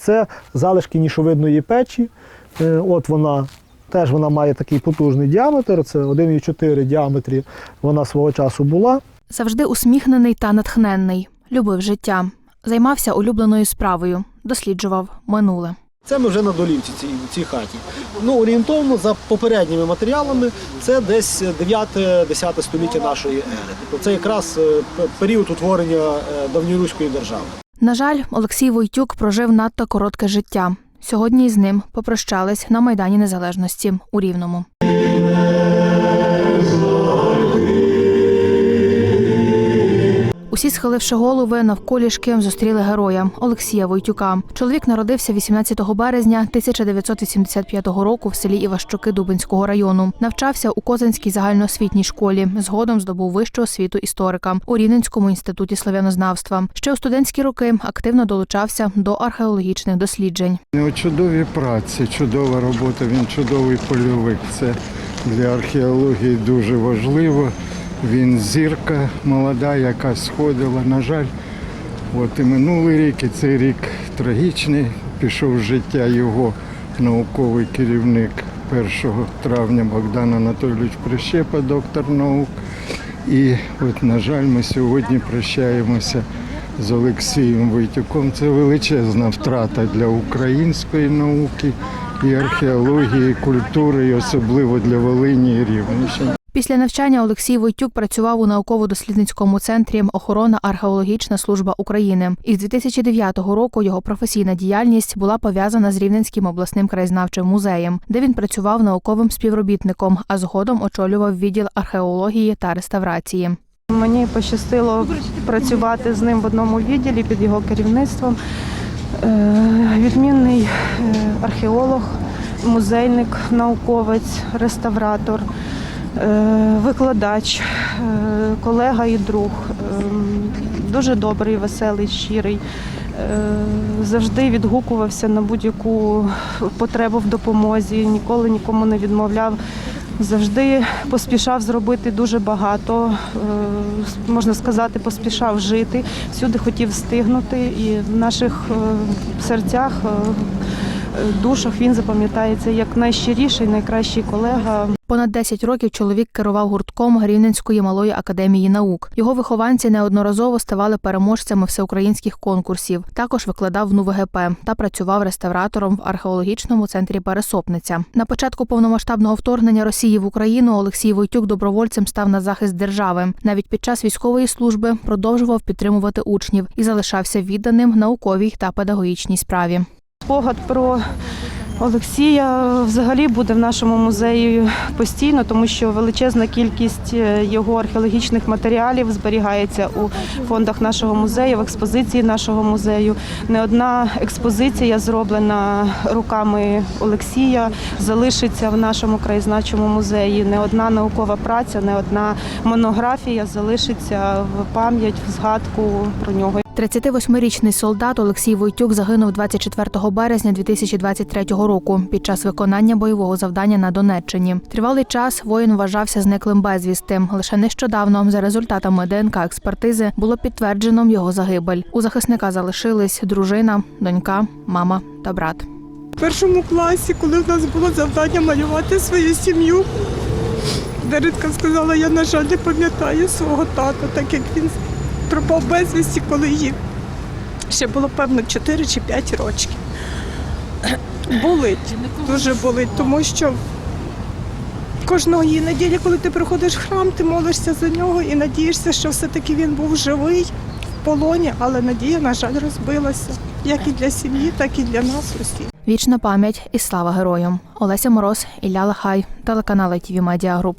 Це залишки нішовидної печі. Е, От вона теж вона має такий потужний діаметр. Це 1,4 діаметрі. Вона свого часу була. Завжди усміхнений та натхненний, любив життя, займався улюбленою справою, досліджував минуле. Це ми вже на долівці цій, цій хаті. Ну, орієнтовно за попередніми матеріалами, це десь 9-10 століття нашої ери. Тобто це якраз е, період утворення е, давньоруської держави. На жаль, Олексій Войтюк прожив надто коротке життя. Сьогодні з ним попрощались на Майдані Незалежності у Рівному. Усі, схиливши голови навколішки, зустріли героя Олексія Войтюка. Чоловік народився 18 березня 1985 року в селі Іващуки Дубинського району. Навчався у Козинській загальноосвітній школі. Згодом здобув вищу освіту історика у Рівненському інституті славянознавства. Ще у студентські роки активно долучався до археологічних досліджень. Чудові праці, чудова робота, він чудовий польовик. Це для археології дуже важливо. Він зірка молода, яка сходила. На жаль, от і минулий рік, і цей рік трагічний. Пішов з життя його науковий керівник 1 травня Богдан Анатолійович Прищепа, доктор наук. І от, на жаль, ми сьогодні прощаємося з Олексієм Войтюком. Це величезна втрата для української науки і археології, і культури, і особливо для Волині і Рівненщини. Після навчання Олексій Войтюк працював у науково-дослідницькому центрі Охорона археологічна служба України. Із 2009 року його професійна діяльність була пов'язана з Рівненським обласним краєзнавчим музеєм, де він працював науковим співробітником, а згодом очолював відділ археології та реставрації. Мені пощастило працювати з ним в одному відділі під його керівництвом. Е, Відмінний е, археолог, музейник, науковець, реставратор, викладач, е, колега і друг. Е, Дуже добрий, веселий, щирий. Е, Завжди відгукувався на будь-яку потребу в допомозі, ніколи нікому не відмовляв. Завжди поспішав зробити дуже багато, е, можна сказати, поспішав жити, всюди хотів встигнути, і в наших е, серцях, е, е, душах він запам'ятається як найщиріший, найкращий колега. Понад 10 років чоловік керував гуртком Рівненської малої академії наук. Його вихованці неодноразово ставали переможцями всеукраїнських конкурсів. Також викладав в НУВГП та працював реставратором в археологічному центрі Пересопниця. На початку повномасштабного вторгнення Росії в Україну Олексій Войтюк добровольцем став на захист держави. Навіть під час військової служби продовжував підтримувати учнів і залишався відданим науковій та педагогічній справі. Спогад про Олексія взагалі буде в нашому музеї постійно, тому що величезна кількість е, його археологічних матеріалів зберігається у фондах нашого музею, в експозиції нашого музею. Не одна експозиція, зроблена руками Олексія, залишиться в нашому краєзнавчому музеї. Не одна наукова праця, не одна монографія залишиться в пам'ять, в згадку про нього. 38-річний солдат Олексій Войтюк загинув 24 березня 2023 року під час виконання бойового завдання на Донеччині. Тривалий час воїн вважався зниклим безвісти. Лише нещодавно, за результатами ДНК експертизи, було підтверджено його загибель. У захисника залишились дружина, донька, мама та брат. В першому класі, коли в нас було завдання малювати свою сім'ю, Даритка сказала, я, на жаль, не пам'ятаю свого тата, так як він пропав безвісті, коли їй ще було, певно, 4 чи 5 років. Болить, дуже болить, тому що кожної неділі, коли ти приходиш в храм, ти молишся за нього і надієшся, що все-таки він був живий в полоні, але надія, на жаль, розбилася як і для сім'ї, так і для нас усіх. Вічна пам'ять і слава героям. Олеся Мороз, Ілля Лахай, телеканал ITV Media Group.